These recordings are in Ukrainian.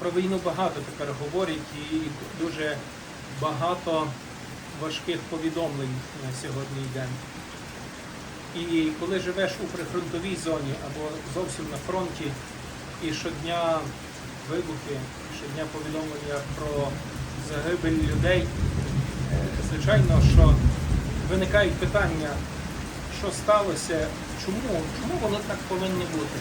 Про війну багато тепер говорять і дуже багато важких повідомлень на сьогодні день. І коли живеш у прифронтовій зоні або зовсім на фронті, і щодня вибухи, щодня повідомлення про загибель людей, звичайно, що виникають питання, що сталося, чому, чому воно так повинно бути.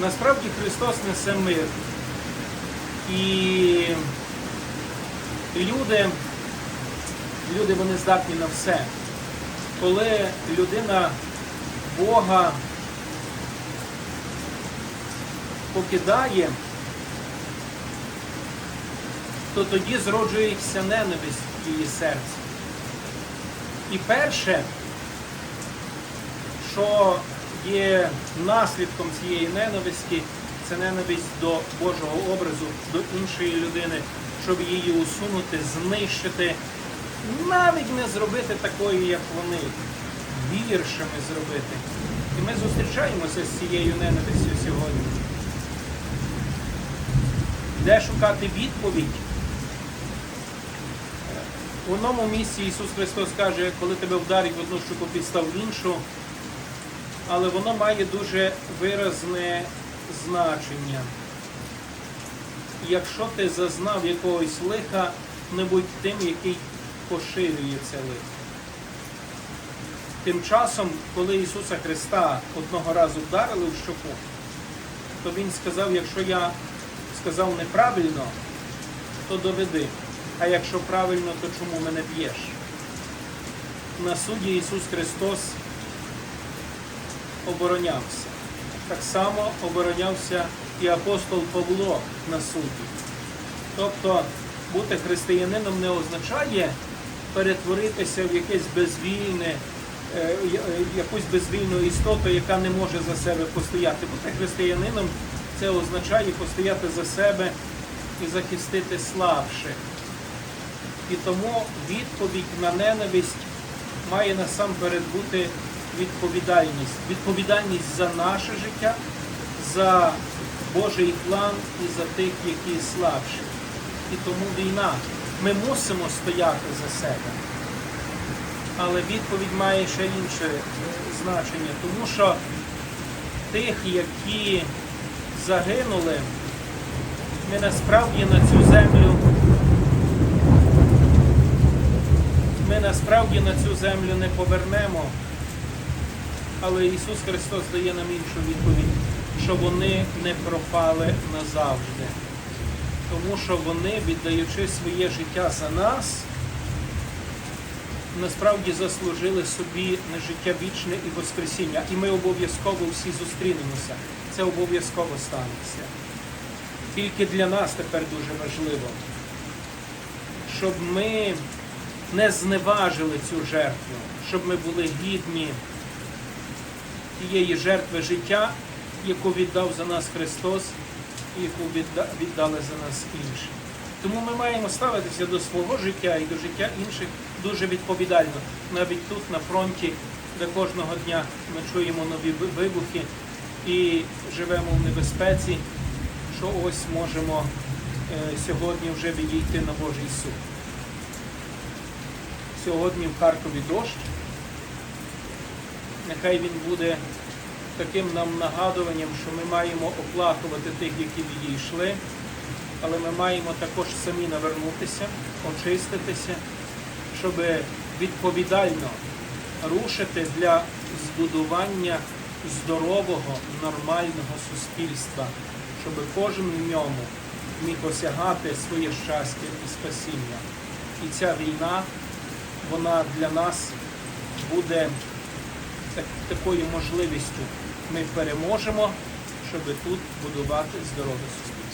Насправді Христос несе мир. І люди, люди вони здатні на все. Коли людина Бога покидає, то тоді зроджується ненависть в її серці. І перше, що є наслідком цієї ненависті, це ненависть до Божого образу, до іншої людини, щоб її усунути, знищити, навіть не зробити такою, як вони, гіршими зробити. І ми зустрічаємося з цією ненавистю сьогодні. Де шукати відповідь? В одному місці Ісус Христос каже, коли тебе вдарить в одну щуку, підстав в іншу, але воно має дуже виразне значення. Якщо ти зазнав якогось лиха, не будь тим, який поширює це лихо. Тим часом, коли Ісуса Христа одного разу вдарили в щоку, то Він сказав, якщо я сказав неправильно, то доведи. А якщо правильно, то чому мене б'єш? На суді Ісус Христос оборонявся. Так само оборонявся і апостол Павло на суді. Тобто бути християнином не означає перетворитися в якесь безвільне, е, е, якусь безвільну істоту, яка не може за себе постояти. Бути християнином це означає постояти за себе і захистити слабших. І тому відповідь на ненависть має насамперед бути відповідальність. Відповідальність за наше життя, за Божий план і за тих, які слабші. І тому війна. Ми мусимо стояти за себе. Але відповідь має ще інше значення, тому що тих, які загинули, ми насправді на цю землю ми насправді на цю землю не повернемо. Але Ісус Христос дає нам іншу відповідь, що вони не пропали назавжди. Тому що вони, віддаючи своє життя за нас, насправді заслужили собі на життя вічне і Воскресіння. І ми обов'язково всі зустрінемося. Це обов'язково станеться. Тільки для нас тепер дуже важливо, щоб ми не зневажили цю жертву, щоб ми були гідні тієї жертви життя, яку віддав за нас Христос і яку віддали за нас інші. Тому ми маємо ставитися до свого життя і до життя інших дуже відповідально. Навіть тут на фронті, де кожного дня ми чуємо нові вибухи і живемо в небезпеці, що ось можемо е, сьогодні вже відійти на Божий суд. Сьогодні в Харкові дощ. Нехай він буде таким нам нагадуванням, що ми маємо оплакувати тих, які відійшли, але ми маємо також самі навернутися, очиститися, щоб відповідально рушити для збудування здорового, нормального суспільства, щоб кожен в ньому міг осягати своє щастя і спасіння. І ця війна, вона для нас буде так, такою можливістю. Ми переможемо, щоб тут будувати здорове суспільство.